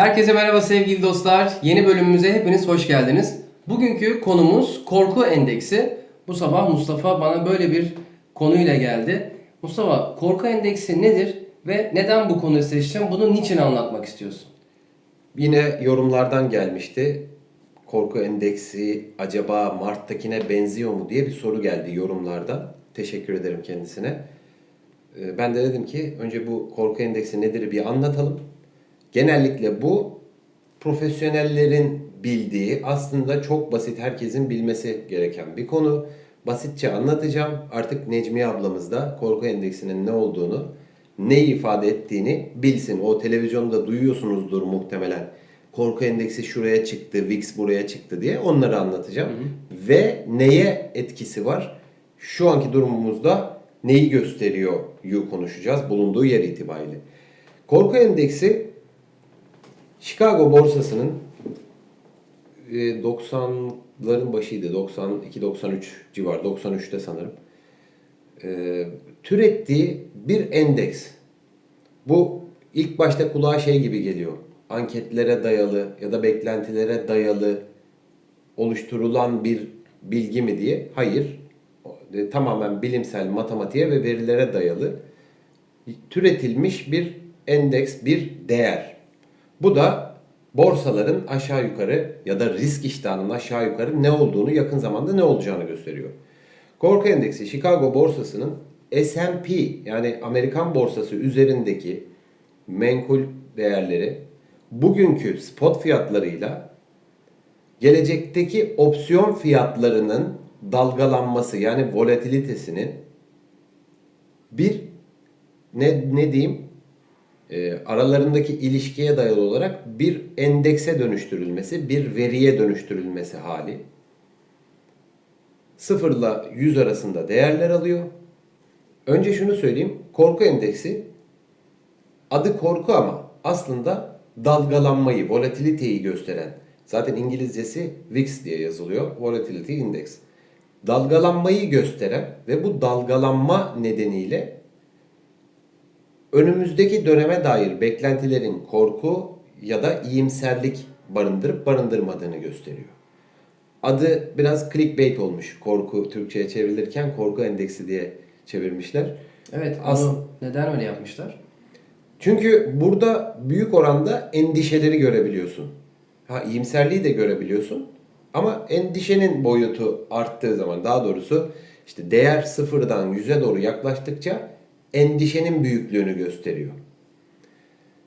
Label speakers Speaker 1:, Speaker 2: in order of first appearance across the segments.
Speaker 1: Herkese merhaba sevgili dostlar. Yeni bölümümüze hepiniz hoş geldiniz. Bugünkü konumuz korku endeksi. Bu sabah Mustafa bana böyle bir konuyla geldi. Mustafa korku endeksi nedir ve neden bu konuyu seçtin? Bunu niçin anlatmak istiyorsun?
Speaker 2: Yine yorumlardan gelmişti. Korku endeksi acaba Mart'takine benziyor mu diye bir soru geldi yorumlarda. Teşekkür ederim kendisine. Ee, Ben de dedim ki önce bu korku endeksi nedir bir anlatalım. Genellikle bu profesyonellerin bildiği aslında çok basit herkesin bilmesi gereken bir konu. Basitçe anlatacağım. Artık Necmiye ablamız da korku endeksinin ne olduğunu, ne ifade ettiğini bilsin. O televizyonda duyuyorsunuzdur muhtemelen. Korku endeksi şuraya çıktı, VIX buraya çıktı diye onları anlatacağım. Ve neye etkisi var? Şu anki durumumuzda neyi gösteriyor yu konuşacağız bulunduğu yer itibariyle. Korku endeksi Chicago borsasının e, 90'ların başıydı. 92-93 civar. 93'te sanırım. E, türettiği bir endeks. Bu ilk başta kulağa şey gibi geliyor. Anketlere dayalı ya da beklentilere dayalı oluşturulan bir bilgi mi diye. Hayır. E, Tamamen bilimsel, matematiğe ve verilere dayalı türetilmiş bir endeks, bir değer. Bu da borsaların aşağı yukarı ya da risk iştahının aşağı yukarı ne olduğunu, yakın zamanda ne olacağını gösteriyor. Korku endeksi Chicago borsasının S&P yani Amerikan borsası üzerindeki menkul değerleri bugünkü spot fiyatlarıyla gelecekteki opsiyon fiyatlarının dalgalanması yani volatilitesinin bir ne, ne diyeyim e, aralarındaki ilişkiye dayalı olarak bir endekse dönüştürülmesi, bir veriye dönüştürülmesi hali. Sıfırla 100 arasında değerler alıyor. Önce şunu söyleyeyim. Korku endeksi adı korku ama aslında dalgalanmayı, volatiliteyi gösteren. Zaten İngilizcesi VIX diye yazılıyor. Volatility Index. Dalgalanmayı gösteren ve bu dalgalanma nedeniyle önümüzdeki döneme dair beklentilerin korku ya da iyimserlik barındırıp barındırmadığını gösteriyor. Adı biraz clickbait olmuş. Korku Türkçe'ye çevrilirken korku endeksi diye çevirmişler.
Speaker 1: Evet,
Speaker 2: As-
Speaker 1: neden öyle yapmışlar?
Speaker 2: Çünkü burada büyük oranda endişeleri görebiliyorsun. Ha iyimserliği de görebiliyorsun. Ama endişenin boyutu arttığı zaman daha doğrusu işte değer sıfırdan yüze doğru yaklaştıkça endişenin büyüklüğünü gösteriyor.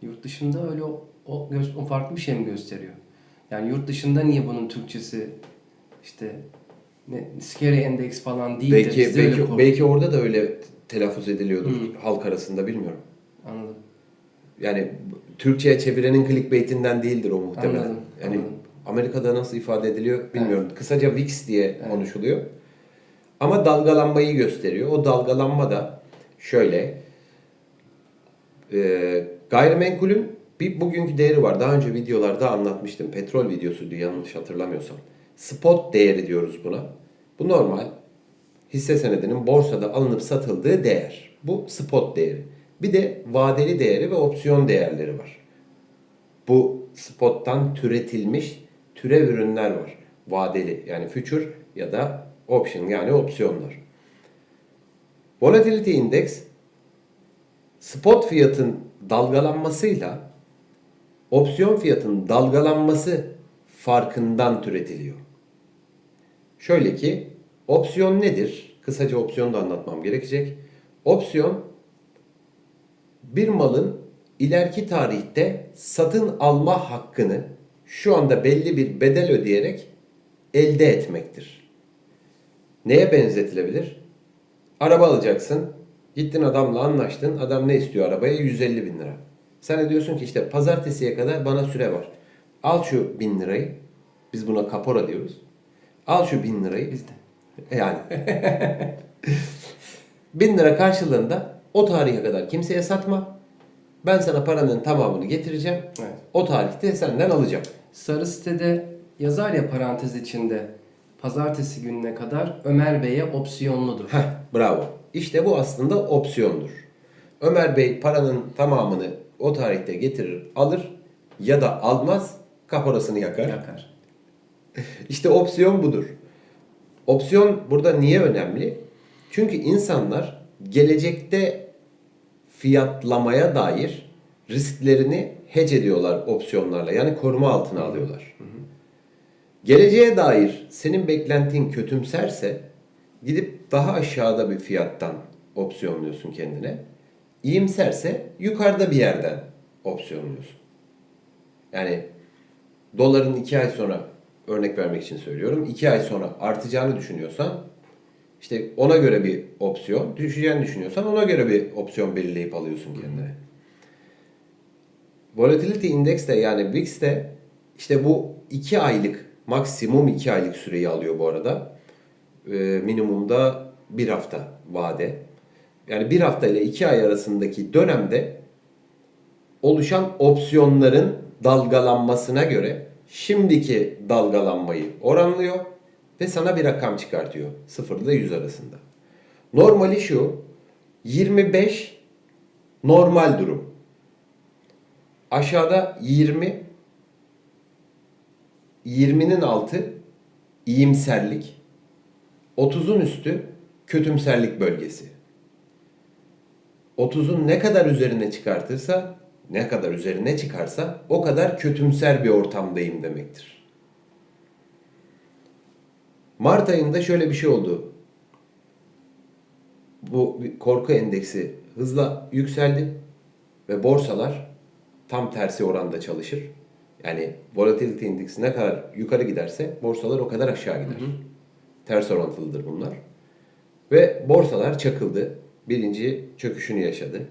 Speaker 1: Yurt dışında öyle o, o, o farklı bir şey mi gösteriyor? Yani yurt dışında niye bunun Türkçesi işte ne, scary index falan değil de
Speaker 2: belki
Speaker 1: öyle
Speaker 2: belki belki orada da öyle telaffuz ediliyordur
Speaker 1: Hı.
Speaker 2: halk arasında bilmiyorum.
Speaker 1: Anladım.
Speaker 2: Yani Türkçe'ye çevirenin clickbait'inden değildir o muhtemelen.
Speaker 1: Anladım,
Speaker 2: Yani
Speaker 1: anladım.
Speaker 2: Amerika'da nasıl ifade ediliyor bilmiyorum. Kısaca VIX diye
Speaker 1: Evet.
Speaker 2: konuşuluyor. Ama dalgalanmayı gösteriyor. O dalgalanma da şöyle e, gayrimenkulün bir bugünkü değeri var. Daha önce videolarda anlatmıştım. Petrol videosuydu yanlış hatırlamıyorsam. Spot değeri diyoruz buna. Bu normal hisse senedinin borsada alınıp satıldığı değer. Bu spot değeri. Bir de vadeli değeri ve opsiyon değerleri var. Bu spottan türetilmiş türev ürünler var. Vadeli yani future ya da option yani opsiyonlar. Volatility Index spot fiyatın dalgalanmasıyla opsiyon fiyatın dalgalanması farkından türetiliyor. Şöyle ki opsiyon nedir? Kısaca opsiyonu da anlatmam gerekecek. Opsiyon bir malın ileriki tarihte satın alma hakkını şu anda belli bir bedel ödeyerek elde etmektir. Neye benzetilebilir? Araba alacaksın. Gittin adamla anlaştın. Adam ne istiyor arabaya? 150 bin lira. Sen de diyorsun ki işte pazartesiye kadar bana süre var. Al şu bin lirayı. Biz buna kapora diyoruz. Al şu bin lirayı.
Speaker 1: Bizde.
Speaker 2: Yani. bin lira karşılığında o tarihe kadar kimseye satma. Ben sana paranın tamamını getireceğim.
Speaker 1: Evet.
Speaker 2: O tarihte senden alacağım.
Speaker 1: Sarı sitede yazar ya parantez içinde pazartesi gününe kadar Ömer Bey'e opsiyonludur.
Speaker 2: Heh, bravo. İşte bu aslında opsiyondur. Ömer Bey paranın tamamını o tarihte getirir, alır. ya da almaz kaporasını yakar.
Speaker 1: Yakar.
Speaker 2: İşte opsiyon budur. Opsiyon burada niye önemli? Çünkü insanlar gelecekte fiyatlamaya dair risklerini hedge ediyorlar opsiyonlarla. Yani koruma altına alıyorlar. Geleceğe dair senin beklentin kötümserse gidip daha aşağıda bir fiyattan opsiyonluyorsun kendine. İyimserse yukarıda bir yerden opsiyonluyorsun. Yani doların 2 ay sonra örnek vermek için söylüyorum. 2 ay sonra artacağını düşünüyorsan işte ona göre bir opsiyon, düşeceğini düşünüyorsan ona göre bir opsiyon belirleyip alıyorsun kendine. Volatility Index de yani VIX de işte bu 2 aylık maksimum 2 aylık süreyi alıyor bu arada. Minimumda 1 hafta vade. Yani 1 hafta ile 2 ay arasındaki dönemde oluşan opsiyonların dalgalanmasına göre şimdiki dalgalanmayı oranlıyor ve sana bir rakam çıkartıyor 0 ile 100 arasında. Normali şu 25 normal durum. Aşağıda 20 20'nin altı iyimserlik 30'un üstü kötümserlik bölgesi. 30'un ne kadar üzerine çıkartırsa, ne kadar üzerine çıkarsa o kadar kötümser bir ortamdayım demektir. Mart ayında şöyle bir şey oldu. Bu korku endeksi hızla yükseldi ve borsalar tam tersi oranda çalışır. Yani volatility indeksi ne kadar yukarı giderse borsalar o kadar aşağı gider. Ters orantılıdır bunlar. Ve borsalar çakıldı. Birinci çöküşünü yaşadı.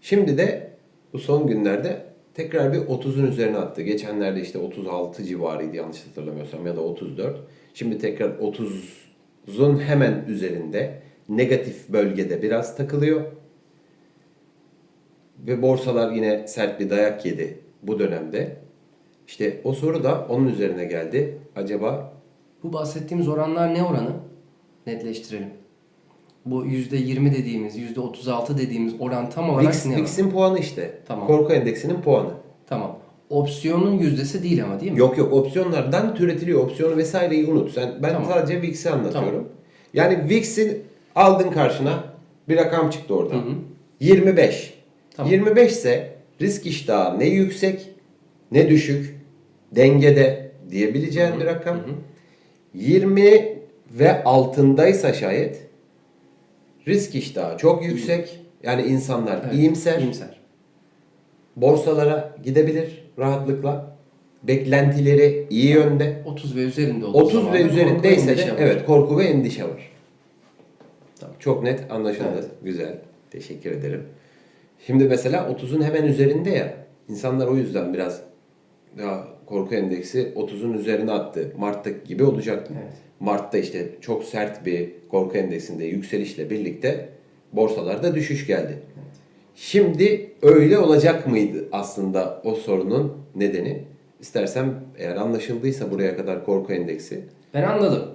Speaker 2: Şimdi de bu son günlerde tekrar bir 30'un üzerine attı. Geçenlerde işte 36 civarıydı yanlış hatırlamıyorsam ya da 34. Şimdi tekrar 30'un hemen üzerinde negatif bölgede biraz takılıyor. Ve borsalar yine sert bir dayak yedi bu dönemde. İşte o soru da onun üzerine geldi. Acaba
Speaker 1: Bu bahsettiğimiz oranlar ne oranı? Netleştirelim. Bu %20 dediğimiz, %36 dediğimiz oran tam olarak
Speaker 2: VIX,
Speaker 1: ne?
Speaker 2: VIX'in puanı işte.
Speaker 1: Tamam.
Speaker 2: Korku endeksinin puanı.
Speaker 1: Tamam. Opsiyonun yüzdesi değil ama değil mi?
Speaker 2: Yok yok opsiyonlardan türetiliyor. Opsiyonu vesaireyi unut. Sen, ben
Speaker 1: Tamam.
Speaker 2: sadece VIX'i anlatıyorum.
Speaker 1: Tamam.
Speaker 2: Yani VIX'i aldın karşına bir rakam çıktı oradan.
Speaker 1: Hı hı.
Speaker 2: 25.
Speaker 1: Tamam.
Speaker 2: 25 ise risk iştahı ne yüksek ne düşük dengede diyebileceğin bir rakam. 20 ve altındaysa şayet risk iştahı çok yüksek. Yani insanlar
Speaker 1: Evet,
Speaker 2: iyimser,
Speaker 1: iyimser.
Speaker 2: borsalara gidebilir rahatlıkla. Beklentileri iyi yönde.
Speaker 1: 30 ve üzerinde olduğu
Speaker 2: 30
Speaker 1: zaman
Speaker 2: ve üzerindeyse de evet korku ve endişe var.
Speaker 1: Tamam.
Speaker 2: Çok net anlaşıldı.
Speaker 1: Evet.
Speaker 2: Güzel. Teşekkür ederim. Şimdi mesela 30'un hemen üzerinde ya. İnsanlar o yüzden biraz ya korku endeksi 30'un üzerine attı. Mart'taki gibi olacak.
Speaker 1: Evet.
Speaker 2: Mart'ta işte çok sert bir korku endeksinde yükselişle birlikte borsalarda düşüş geldi. Şimdi öyle olacak mıydı aslında o sorunun nedeni? İstersem eğer anlaşıldıysa buraya kadar korku endeksi
Speaker 1: Ben anladım.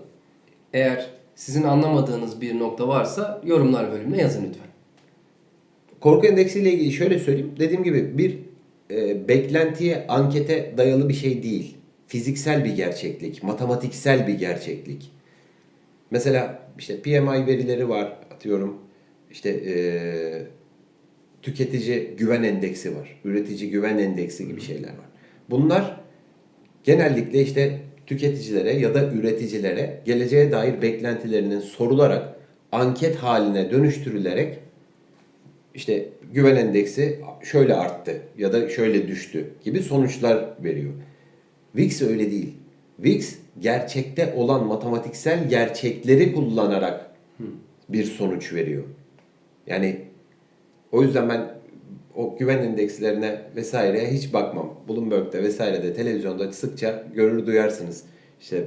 Speaker 1: Eğer sizin anlamadığınız bir nokta varsa yorumlar bölümüne yazın lütfen.
Speaker 2: Korku endeksiyle ilgili şöyle söyleyeyim. Dediğim gibi bir e, beklentiye, ankete dayalı bir şey değil. Fiziksel bir gerçeklik, matematiksel bir gerçeklik. Mesela işte PMI verileri var atıyorum. İşte e, tüketici güven endeksi var. Üretici güven endeksi gibi şeyler var. Bunlar genellikle işte tüketicilere ya da üreticilere geleceğe dair beklentilerinin sorularak anket haline dönüştürülerek işte güven endeksi şöyle arttı ya da şöyle düştü gibi sonuçlar veriyor. VIX öyle değil. VIX gerçekte olan matematiksel gerçekleri kullanarak bir sonuç veriyor. Yani o yüzden ben o güven endekslerine vesaireye hiç bakmam. Bloomberg'de vesairede televizyonda sıkça görür duyarsınız. İşte tü-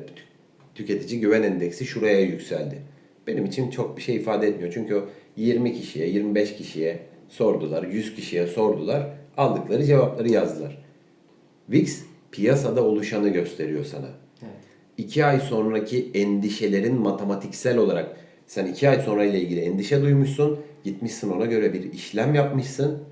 Speaker 2: tüketici güven endeksi şuraya yükseldi. Benim için çok bir şey ifade etmiyor. Çünkü o 20 kişiye, 25 kişiye sordular, 100 kişiye sordular. Aldıkları cevapları yazdılar. VIX piyasada oluşanı gösteriyor sana.
Speaker 1: Evet.
Speaker 2: İki ay sonraki endişelerin matematiksel olarak sen iki ay sonra ile ilgili endişe duymuşsun. Gitmişsin ona göre bir işlem yapmışsın.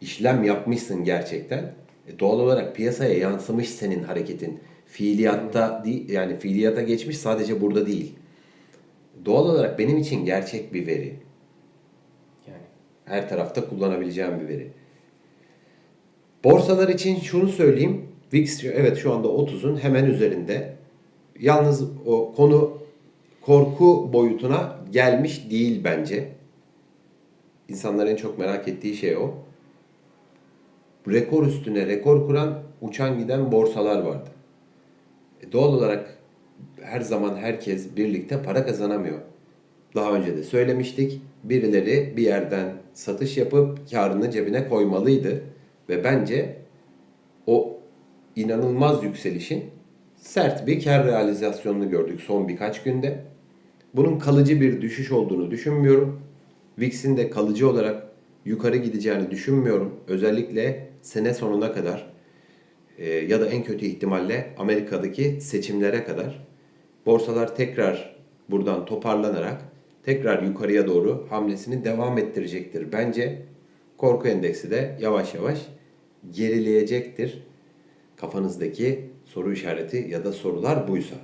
Speaker 2: İşlem yapmışsın gerçekten. E, doğal olarak piyasaya yansımış senin hareketin. Fiiliyatta değil, yani fiiliyata geçmiş sadece burada değil. Doğal olarak benim için gerçek bir veri. Her tarafta kullanabileceğim bir veri. Borsalar için şunu söyleyeyim. VIX evet şu anda 30'un hemen üzerinde. Yalnız o konu korku boyutuna gelmiş değil bence. İnsanların en çok merak ettiği şey o. Rekor üstüne rekor kuran, uçan giden borsalar vardı. E, doğal olarak her zaman herkes birlikte para kazanamıyor. Daha önce de söylemiştik. Birileri bir yerden satış yapıp karını cebine koymalıydı. Ve bence o inanılmaz yükselişin sert bir kar realizasyonunu gördük son birkaç günde. Bunun kalıcı bir düşüş olduğunu düşünmüyorum. VIX'in de kalıcı olarak yukarı gideceğini düşünmüyorum. Özellikle sene sonuna kadar e, ya da en kötü ihtimalle Amerika'daki seçimlere kadar borsalar tekrar buradan toparlanarak tekrar yukarıya doğru hamlesini devam ettirecektir. Bence korku endeksi de yavaş yavaş gerileyecektir. Kafanızdaki soru işareti ya da sorular buysa.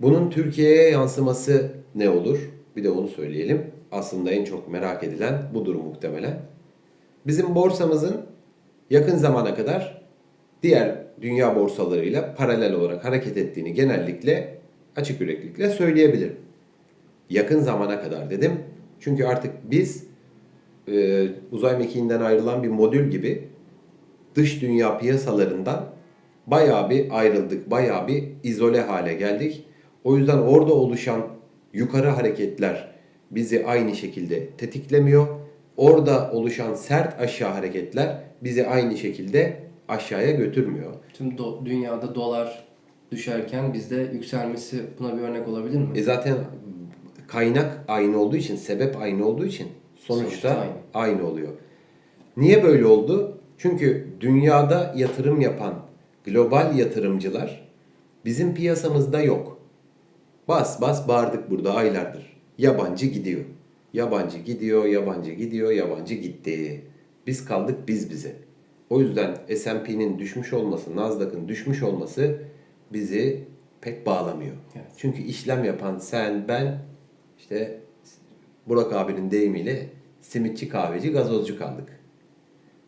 Speaker 2: Bunun Türkiye'ye yansıması ne olur? Bir de onu söyleyelim. Aslında en çok merak edilen budur muhtemelen. Bizim borsamızın yakın zamana kadar diğer dünya borsalarıyla paralel olarak hareket ettiğini genellikle açık yüreklilikle söyleyebilirim. Yakın zamana kadar dedim. Çünkü artık biz e, uzay mekiğinden ayrılan bir modül gibi dış dünya piyasalarından bayağı bir ayrıldık, bayağı bir izole hale geldik. O yüzden orada oluşan yukarı hareketler bizi aynı şekilde tetiklemiyor. Orada oluşan sert aşağı hareketler bizi aynı şekilde aşağıya götürmüyor.
Speaker 1: tüm do- dünyada dolar düşerken bizde yükselmesi buna bir örnek olabilir mi?
Speaker 2: E zaten kaynak aynı olduğu için, sebep aynı olduğu için sonuçta,
Speaker 1: Sonuçta aynı.
Speaker 2: aynı oluyor. Niye böyle oldu? Çünkü dünyada yatırım yapan global yatırımcılar bizim piyasamızda yok. Bas bas bağırdık burada aylardır. Yabancı gidiyor. Yabancı gidiyor, yabancı gidiyor, yabancı gitti. Biz kaldık biz bize. O yüzden S&P'nin düşmüş olması, Nasdaq'ın düşmüş olması bizi pek bağlamıyor.
Speaker 1: Evet.
Speaker 2: Çünkü işlem yapan sen, ben, işte Burak abinin deyimiyle simitçi, kahveci, gazozcu kaldık.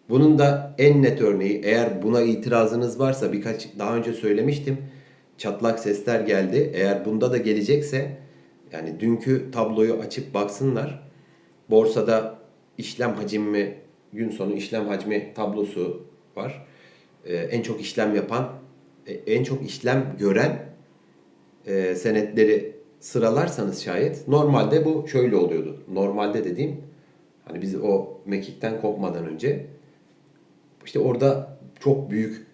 Speaker 2: Bunun da en net örneği eğer buna itirazınız varsa birkaç daha önce söylemiştim. Çatlak sesler geldi. Eğer bunda da gelecekse yani dünkü tabloyu açıp baksınlar. Borsada işlem hacmi gün sonu işlem hacmi tablosu var. Ee, en çok işlem yapan, e, en çok işlem gören e, senetleri sıralarsanız şayet normalde bu şöyle oluyordu. Normalde dediğim hani biz o mekikten kopmadan önce işte orada çok büyük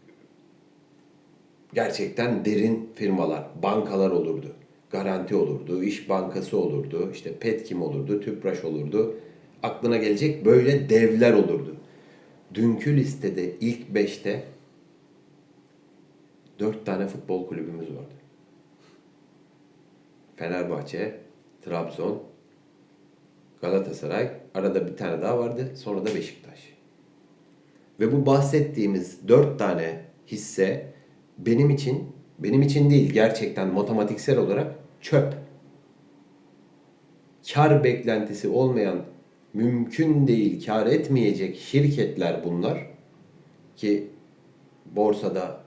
Speaker 2: gerçekten derin firmalar, bankalar olurdu. Garanti olurdu, İş Bankası olurdu, işte Petkim olurdu, Tüpraş olurdu. Aklına gelecek böyle devler olurdu. Dünkü listede ilk 5'te 4 tane futbol kulübümüz vardı. Fenerbahçe, Trabzon, Galatasaray, arada bir tane daha vardı, sonra da Beşiktaş. Ve bu bahsettiğimiz dört tane hisse benim için, benim için değil gerçekten matematiksel olarak çöp. Kar beklentisi olmayan, mümkün değil kar etmeyecek şirketler bunlar. Ki borsada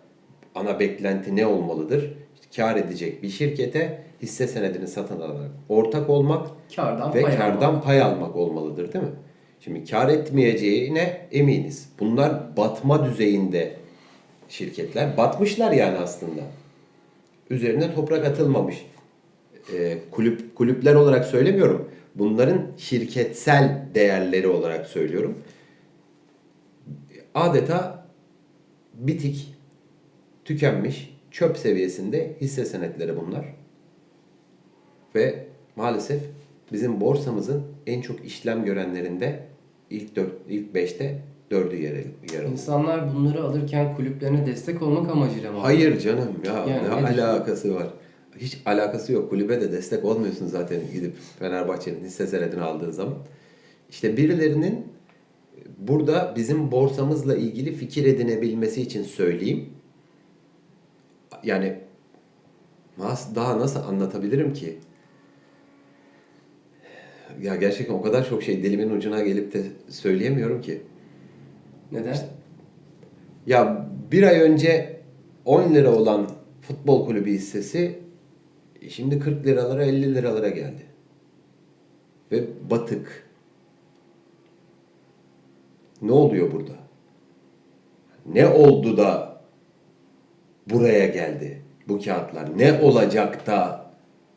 Speaker 2: ana beklenti ne olmalıdır? İşte kar edecek bir şirkete hisse senedini satın alarak ortak olmak
Speaker 1: Kardan
Speaker 2: ve
Speaker 1: pay
Speaker 2: kardan
Speaker 1: almak.
Speaker 2: pay almak olmalıdır değil mi? Şimdi kar etmeyeceğine eminiz. Bunlar batma düzeyinde şirketler. Batmışlar yani aslında. Üzerine toprak atılmamış. Ee, kulüp kulüpler olarak söylemiyorum. Bunların şirketsel değerleri olarak söylüyorum. Adeta bitik, tükenmiş, çöp seviyesinde hisse senetleri bunlar. Ve maalesef bizim borsamızın en çok işlem görenlerinde ilk 4 ilk 5'te 4'ü yer, yer alıyor.
Speaker 1: İnsanlar bunları alırken kulüplerine destek olmak amacıyla mı?
Speaker 2: Hayır canım ya
Speaker 1: Yani
Speaker 2: ne alakası var? Hiç alakası yok. Kulübe de destek olmuyorsun zaten gidip Fenerbahçe'nin hisse senedini aldığın zaman. İşte birilerinin burada bizim borsamızla ilgili fikir edinebilmesi için söyleyeyim. Yani daha nasıl anlatabilirim ki? Ya gerçekten o kadar çok şey dilimin ucuna gelip de söyleyemiyorum ki.
Speaker 1: Neden?
Speaker 2: Ya bir ay önce 10 lira olan futbol kulübü hissesi şimdi 40 liralara 50 liralara geldi. Ve batık. Ne oluyor burada? Ne oldu da buraya geldi bu kağıtlar? Ne olacak da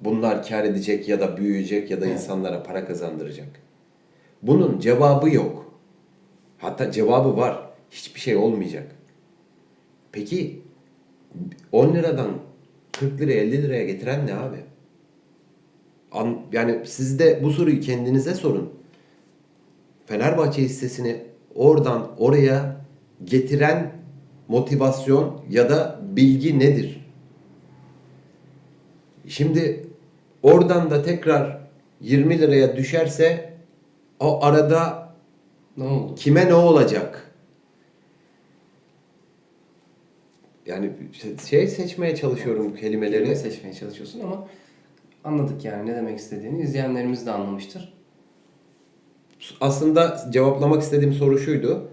Speaker 2: bunlar kar edecek ya da büyüyecek ya da insanlara para kazandıracak? Bunun cevabı yok. Hatta cevabı var. Hiçbir şey olmayacak. Peki 10 liradan 40 liraya 50 liraya getiren ne abi? An, yani siz de bu soruyu kendinize sorun. Fenerbahçe hissesini oradan oraya getiren motivasyon ya da bilgi nedir? Şimdi oradan da tekrar 20 liraya düşerse o arada
Speaker 1: Ne oldu?
Speaker 2: kime ne olacak? Yani şey seçmeye çalışıyorum kelimeleri.
Speaker 1: Kelime seçmeye çalışıyorsun ama anladık yani ne demek istediğini. İzleyenlerimiz de anlamıştır.
Speaker 2: Aslında cevaplamak istediğim soru şuydu.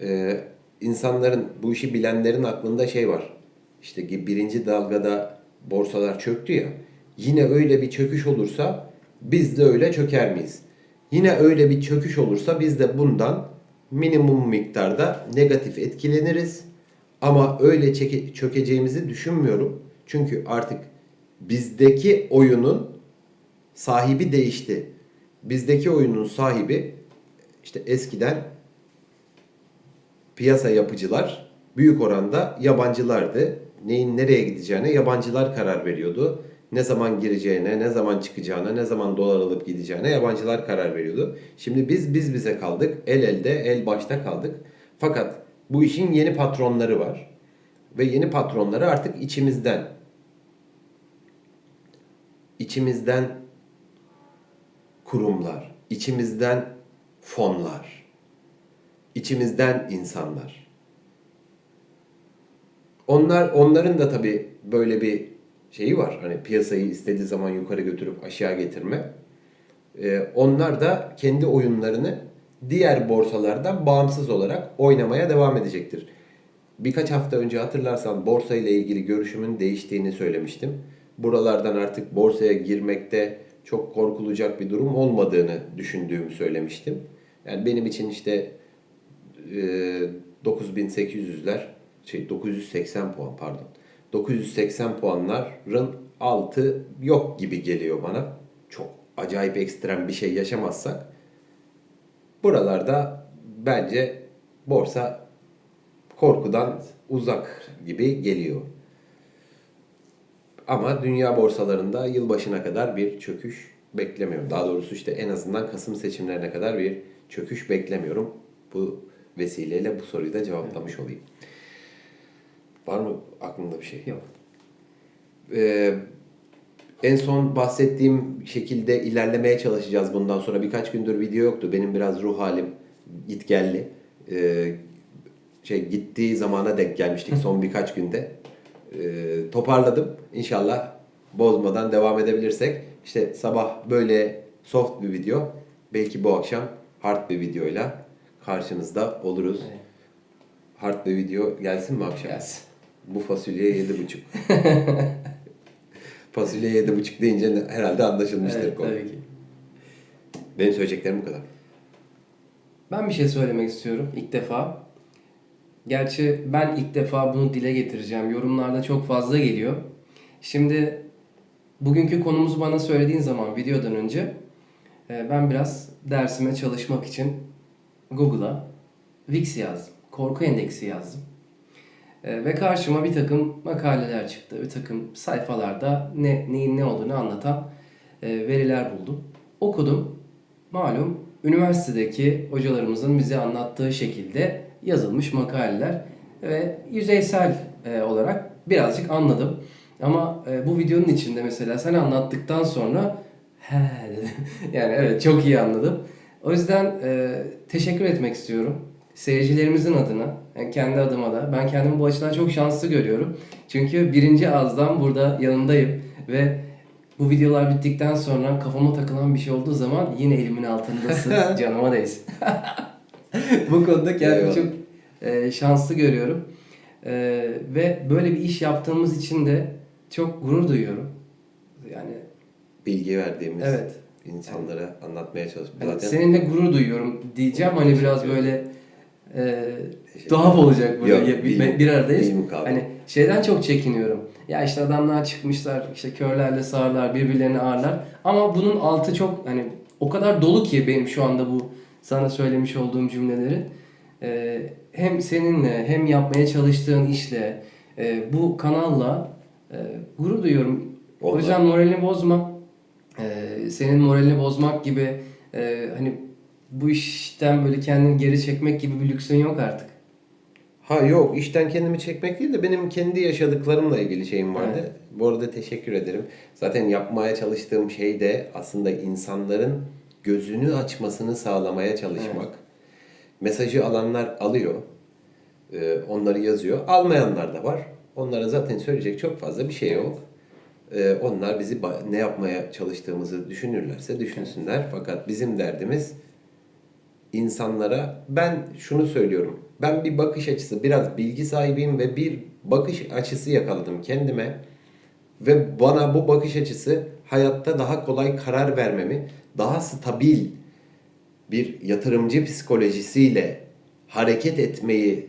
Speaker 2: Ee, insanların, bu işi bilenlerin aklında şey var. İşte birinci dalgada borsalar çöktü ya. Yine öyle bir çöküş olursa biz de öyle çöker miyiz? Yine öyle bir çöküş olursa biz de bundan minimum miktarda negatif etkileniriz. Ama öyle çeke- çökeceğimizi düşünmüyorum. Çünkü artık bizdeki oyunun sahibi değişti. Bizdeki oyunun sahibi işte eskiden piyasa yapıcılar büyük oranda yabancılardı. Neyin nereye gideceğine yabancılar karar veriyordu. Ne zaman gireceğine, ne zaman çıkacağına, ne zaman dolar alıp gideceğine yabancılar karar veriyordu. Şimdi biz biz bize kaldık. El elde, el başta kaldık. Fakat bu işin yeni patronları var. Ve yeni patronları artık içimizden içimizden kurumlar, içimizden fonlar, içimizden insanlar. Onlar onların da tabii böyle bir şeyi var. Hani piyasayı istediği zaman yukarı götürüp aşağı getirme. Ee, onlar da kendi oyunlarını diğer borsalardan bağımsız olarak oynamaya devam edecektir. Birkaç hafta önce hatırlarsan borsa ile ilgili görüşümün değiştiğini söylemiştim. Buralardan artık borsaya girmekte çok korkulacak bir durum olmadığını düşündüğümü söylemiştim. Yani benim için işte e, 9800'ler şey 980 puan pardon. 980 puanların altı yok gibi geliyor bana. Çok acayip ekstrem bir şey yaşamazsak buralarda bence borsa korkudan uzak gibi geliyor. Ama dünya borsalarında yılbaşına kadar bir çöküş beklemiyorum. Daha doğrusu işte en azından Kasım seçimlerine kadar bir çöküş beklemiyorum. Bu vesileyle bu soruyu da cevaplamış olayım. Var mı aklında bir şey?
Speaker 1: Yok.
Speaker 2: Ee, en son bahsettiğim şekilde ilerlemeye çalışacağız bundan sonra. Birkaç gündür video yoktu. Benim biraz ruh halim git geldi. Ee, şey gittiği zamana denk gelmiştik son birkaç günde. Ee, toparladım. İnşallah bozmadan devam edebilirsek. İşte sabah böyle soft bir video. Belki bu akşam hard bir videoyla karşınızda oluruz.
Speaker 1: Evet.
Speaker 2: Hard bir video gelsin mi akşam?
Speaker 1: Gelsin.
Speaker 2: Bu fasulye yedi buçuk. fasulye yedi buçuk deyince herhalde anlaşılmıştır
Speaker 1: Evet,
Speaker 2: konu.
Speaker 1: tabii ki.
Speaker 2: Benim söyleyeceklerim bu kadar.
Speaker 1: Ben bir şey söylemek istiyorum ilk defa. Gerçi ben ilk defa bunu dile getireceğim. Yorumlarda çok fazla geliyor. Şimdi bugünkü konumuzu bana söylediğin zaman videodan önce e, ben biraz dersime çalışmak için Google'a VIX yazdım. Korku endeksi yazdım. E, Ve karşıma bir takım makaleler çıktı. Bir takım sayfalarda ne, neyin ne olduğunu anlatan e, veriler buldum. Okudum. Malum üniversitedeki hocalarımızın bize anlattığı şekilde yazılmış makaleler ve yüzeysel e, olarak birazcık anladım. Ama e, bu videonun içinde mesela sen anlattıktan sonra he yani evet çok iyi anladım. O yüzden teşekkür etmek istiyorum seyircilerimizin adına, yani kendi adıma da ben kendimi bu açıdan çok şanslı görüyorum. Çünkü birinci ağızdan burada yanındayım ve bu videolar bittikten sonra kafama takılan bir şey olduğu zaman yine elimin altındasın canıma değsin. bu konuda kendimi çok e, şanslı görüyorum. E, ve böyle bir iş yaptığımız için de çok gurur duyuyorum. Yani
Speaker 2: Bilgi verdiğimiz
Speaker 1: Evet.
Speaker 2: insanlara anlatmaya çalıştık.
Speaker 1: hani
Speaker 2: Zaten
Speaker 1: seninle gurur duyuyorum diyeceğim hani biraz böyle e,
Speaker 2: Teşekkür
Speaker 1: tuhaf olacak böyle
Speaker 2: Yok,
Speaker 1: bir,
Speaker 2: değil-
Speaker 1: bir aradayız.
Speaker 2: değil.
Speaker 1: Hani şeyden çok çekiniyorum. Ya işte adamlar çıkmışlar işte körlerle sağırlar birbirlerini ağırlar. Ama bunun altı çok hani o kadar dolu ki benim şu anda bu sana söylemiş olduğum cümleleri. E, hem seninle hem yapmaya çalıştığın işle e, bu kanalla e, gurur duyuyorum. O
Speaker 2: Vallahi.
Speaker 1: yüzden moralini bozma. Ee, senin moralini bozmak gibi e, hani bu işten böyle kendini geri çekmek gibi bir lüksün yok artık.
Speaker 2: Ha yok işten kendimi çekmek değil de benim kendi yaşadıklarımla ilgili şeyim vardı.
Speaker 1: Evet.
Speaker 2: Bu arada teşekkür ederim. Zaten yapmaya çalıştığım şey de aslında insanların gözünü açmasını sağlamaya çalışmak. Mesajı alanlar alıyor. Ee, onları yazıyor. Almayanlar da var. Onlara zaten söyleyecek çok fazla bir şey yok. Ee, onlar bizi ne yapmaya çalıştığımızı düşünürlerse düşünsünler. Fakat bizim derdimiz insanlara ben şunu söylüyorum. Ben bir bakış açısı, biraz bilgi sahibiyim ve bir bakış açısı yakaladım kendime. Ve bana bu bakış açısı hayatta daha kolay karar vermemi, daha stabil bir yatırımcı psikolojisiyle hareket etmeyi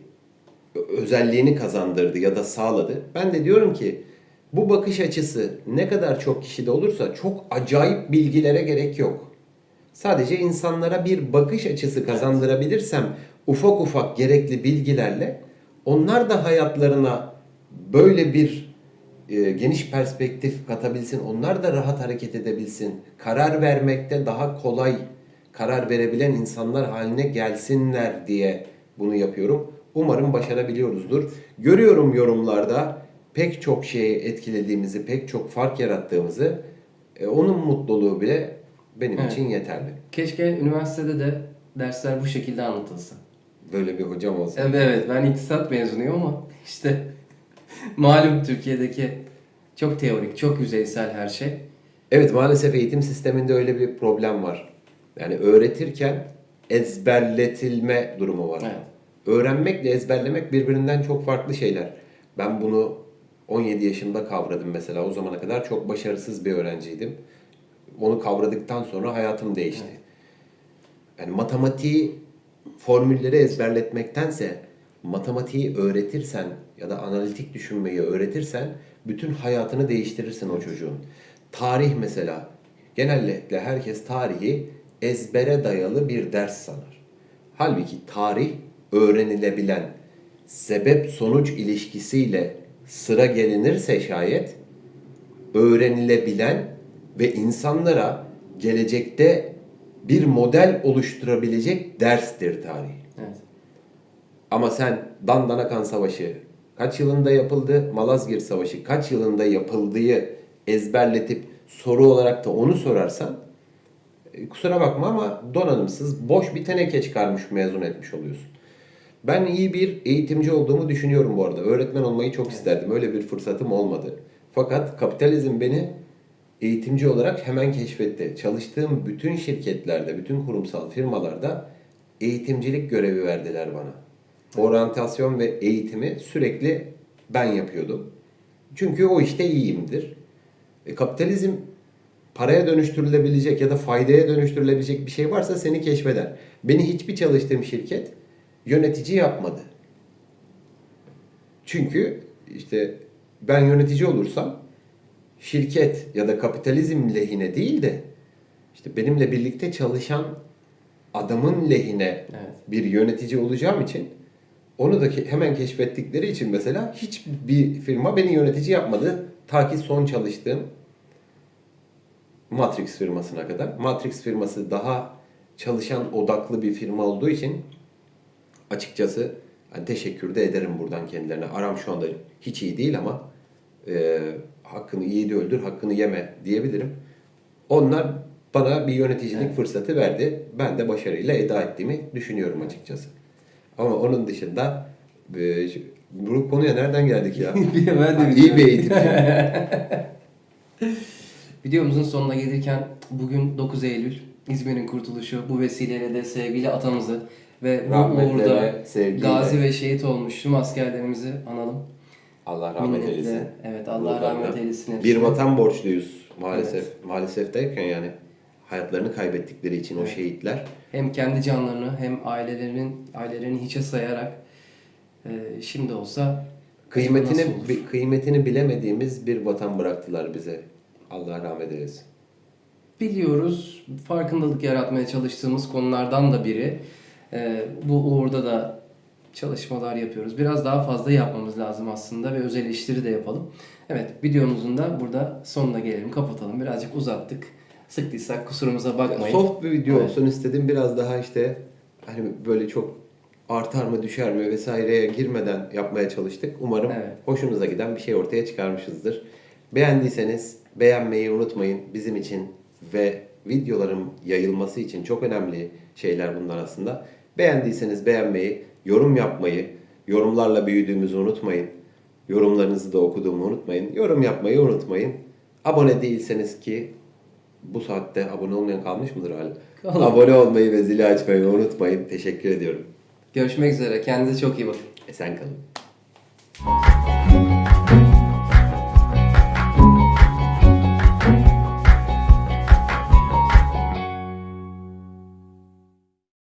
Speaker 2: özelliğini kazandırdı ya da sağladı. Ben de diyorum ki bu bakış açısı ne kadar çok kişide olursa çok acayip bilgilere gerek yok. Sadece insanlara bir bakış açısı kazandırabilirsem ufak ufak gerekli bilgilerle onlar da hayatlarına böyle bir e, geniş perspektif katabilsin. Onlar da rahat hareket edebilsin. Karar vermekte daha kolay karar verebilen insanlar haline gelsinler diye bunu yapıyorum. Umarım başarabiliyoruzdur. Görüyorum yorumlarda pek çok şeye etkilediğimizi, pek çok fark yarattığımızı. E, onun mutluluğu bile benim
Speaker 1: Evet.
Speaker 2: için yeterli.
Speaker 1: Keşke üniversitede de dersler bu şekilde anlatılsa.
Speaker 2: Böyle bir hocam olsa.
Speaker 1: Evet, evet ben iktisat mezunuyum ama işte malum Türkiye'deki çok teorik, çok yüzeysel her şey.
Speaker 2: Evet maalesef eğitim sisteminde öyle bir problem var. Yani öğretirken ezberletilme durumu var.
Speaker 1: Evet.
Speaker 2: Öğrenmekle ezberlemek birbirinden çok farklı şeyler. Ben bunu 17 yaşında kavradım mesela. O zamana kadar çok başarısız bir öğrenciydim. Onu kavradıktan sonra hayatım değişti. Yani matematiği formülleri ezberletmektense matematiği öğretirsen ya da analitik düşünmeyi öğretirsen bütün hayatını değiştirirsin o çocuğun. Tarih mesela genellikle herkes tarihi ezbere dayalı bir ders sanar. Halbuki tarih öğrenilebilen sebep sonuç ilişkisiyle sıra gelinirse şayet öğrenilebilen ve insanlara gelecekte bir model oluşturabilecek derstir tarih.
Speaker 1: Evet.
Speaker 2: Ama sen Dandanakan Savaşı kaç yılında yapıldı? Malazgirt Savaşı kaç yılında yapıldığı ezberletip soru olarak da onu sorarsan e, kusura bakma ama donanımsız boş bir teneke çıkarmış mezun etmiş oluyorsun. Ben iyi bir eğitimci olduğumu düşünüyorum bu arada. Öğretmen olmayı çok isterdim. Öyle bir fırsatım olmadı. Fakat kapitalizm beni eğitimci olarak hemen keşfetti. Çalıştığım bütün şirketlerde, bütün kurumsal firmalarda eğitimcilik görevi verdiler bana. Oryantasyon ve eğitimi sürekli ben yapıyordum. Çünkü o işte iyiyimdir. E, kapitalizm paraya dönüştürülebilecek ya da faydaya dönüştürülebilecek bir şey varsa seni keşfeder. Beni hiçbir çalıştığım şirket yönetici yapmadı. Çünkü işte ben yönetici olursam şirket ya da kapitalizm lehine değil de işte benimle birlikte çalışan adamın lehine
Speaker 1: Evet.
Speaker 2: bir yönetici olacağım için onu da hemen keşfettikleri için mesela hiçbir firma beni yönetici yapmadı. Ta ki son çalıştığım Matrix firmasına kadar. Matrix firması daha çalışan odaklı bir firma olduğu için açıkçası hani teşekkür de ederim buradan kendilerine. Aram şu anda hiç iyi değil ama e, hakkını yiğidi öldür, hakkını yeme diyebilirim. Onlar bana bir yöneticilik
Speaker 1: Evet.
Speaker 2: fırsatı verdi. Ben de başarıyla eda ettiğimi düşünüyorum açıkçası. Ama onun dışında e, bu konuya nereden geldik ya?
Speaker 1: ben de
Speaker 2: İyi bir eğitimci.
Speaker 1: Videomuzun sonuna gelirken bugün 9 Eylül İzmir'in kurtuluşu bu vesileyle de sevgili atamızı ve bu uğurda gazi ve şehit olmuş tüm askerlerimizi analım.
Speaker 2: Allah rahmet
Speaker 1: Minnetle.
Speaker 2: eylesin.
Speaker 1: Evet Allah
Speaker 2: Buradan
Speaker 1: rahmet eylesin.
Speaker 2: Bir
Speaker 1: hepsine.
Speaker 2: vatan borçluyuz maalesef. Maalesef derken yani hayatlarını kaybettikleri için o
Speaker 1: Evet.
Speaker 2: şehitler.
Speaker 1: Hem kendi canlarını hem ailelerinin ailelerini hiçe sayarak e, şimdi olsa
Speaker 2: Kıymetini
Speaker 1: nasıl olur?
Speaker 2: bi- kıymetini bilemediğimiz bir vatan bıraktılar bize. Allah rahmet eylesin.
Speaker 1: biliyoruz. Farkındalık yaratmaya çalıştığımız konulardan da biri. Ee, bu uğurda da çalışmalar yapıyoruz. Biraz daha fazla yapmamız lazım aslında ve öz eleştiri de yapalım. Evet videomuzun da burada sonuna gelelim. Kapatalım. Birazcık uzattık. Sıktıysak kusurumuza bakmayın.
Speaker 2: Soft bir video
Speaker 1: Evet.
Speaker 2: olsun istedim. Biraz daha işte hani böyle çok artar mı düşer mi vesaireye girmeden yapmaya çalıştık. Umarım
Speaker 1: Evet.
Speaker 2: hoşunuza giden bir şey ortaya çıkarmışızdır. Beğendiyseniz beğenmeyi unutmayın. Bizim için ve videoların yayılması için çok önemli şeyler bunlar aslında. Beğendiyseniz beğenmeyi, yorum yapmayı, yorumlarla büyüdüğümüzü unutmayın. Yorumlarınızı da okuduğumu unutmayın. Yorum yapmayı unutmayın. Abone değilseniz ki bu saatte abone olmayan kalmış mıdır hala? Abone olmayı ve zili açmayı unutmayın. Teşekkür ediyorum.
Speaker 1: Görüşmek üzere. Kendinize çok iyi bakın.
Speaker 2: Esen kalın.